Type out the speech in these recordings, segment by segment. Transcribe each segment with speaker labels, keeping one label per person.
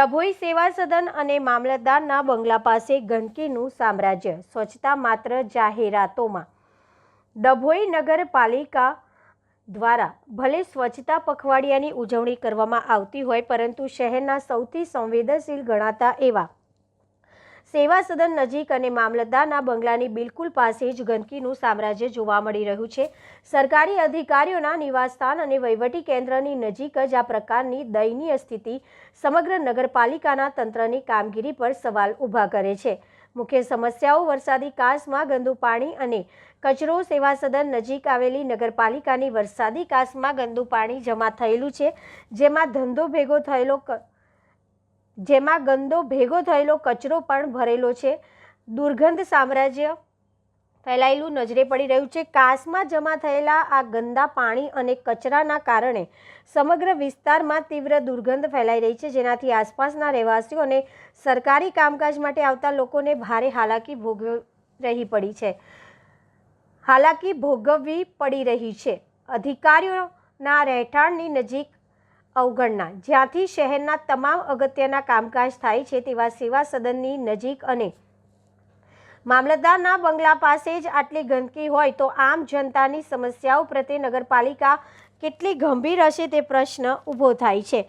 Speaker 1: ડભોઈ સેવા સદન અને મામલતદારના બંગલા પાસે ગંદકીનું સામ્રાજ્ય, સ્વચ્છતા માત્ર જાહેરાતોમાં. ડભોઈ નગરપાલિકા દ્વારા ભલે સ્વચ્છતા પખવાડિયાની ઉજવણી કરવામાં આવતી હોય, પરંતુ શહેરના સૌથી સંવેદનશીલ ગણાતા એવા સેવા સદન નજીક અને મામલતદારના બંગલાની બિલકુલ પાસે જ ગંદકીનું સામ્રાજ્ય જોવા મળી રહ્યું છે. સરકારી અધિકારીઓના નિવાસસ્થાન અને વહીવટી કેન્દ્રની નજીક જ આ પ્રકારની દયનીય સ્થિતિ સમગ્ર નગરપાલિકાના તંત્રની કામગીરી પર સવાલ ઊભા કરે છે. મુખ્ય સમસ્યાઓ વરસાદી કાસમાં ગંદુ પાણી અને કચરો સેવા સદન નજીક આવેલી નગરપાલિકાની વરસાદી કાસમાં ગંદુ પાણી જમા થયેલું છે, જેમાં ધંધો ભેગો થયેલો જેમાં ગંદો ભેગો થયેલો કચરો પણ ભરેલો છે. દુર્ગંધ સામ્રાજ્ય ફેલાયેલું નજરે પડી રહ્યું છે. કાસમાં જમા થયેલા આ ગંદા પાણી અને કચરાના કારણે સમગ્ર વિસ્તારમાં તીવ્ર દુર્ગંધ ફેલાઈ રહી છે. જેનાથી આસપાસના રહેવાસીઓ અને સરકારી કામકાજ માટે આવતા લોકોને ભારે હાલાકી ભોગવી રહી પડી છે. હાલાકી ભોગવવી પડી રહી છે. અધિકારીઓના રહેઠાણની નજીક અવગણના. જ્યાંથી શહેરના તમામ અગત્યના કામકાજ થાય છે તેવા સેવા સદનની નજીક અને મામલતદારના બંગલા પાસે જ આટલી ગંદકી હોય તો આમ જનતાની સમસ્યાઓ પ્રત્યે નગરપાલિકા કેટલી ગંભીર હશે તે પ્રશ્ન ઊભો થાય છે.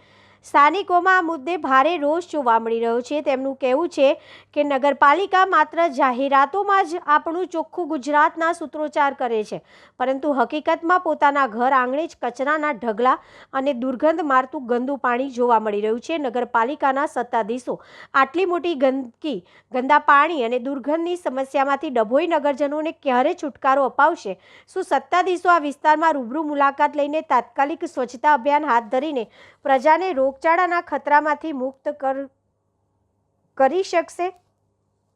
Speaker 1: સ્થાનિકોમાં આ મુદ્દે ભારે રોષ જોવા મળી રહ્યો છે. તેમનું કહેવું છે કે નગરપાલિકા માત્ર જાહેરાતોમાં જ આપણું ચોખ્ખું ગુજરાતના સૂત્રોચ્ચાર કરે છે, પરંતુ હકીકતમાં પોતાના ઘર આંગણે જ કચરાના ઢગલા અને દુર્ગંધ મારતું ગંદુ પાણી જોવા મળી રહ્યું છે. નગરપાલિકાના સત્તાધીશો આટલી મોટી ગંદકી, ગંદા પાણી અને દુર્ગંધની સમસ્યામાંથી ડભોઈ નગરજનોને ક્યારે છુટકારો અપાવશે? શું સત્તાધીશો આ વિસ્તારમાં રૂબરૂ મુલાકાત લઈને તાત્કાલિક સ્વચ્છતા અભિયાન હાથ ધરીને પ્રજાને રોગચાળાના ખતરામાંથી મુક્ત કર શકશે?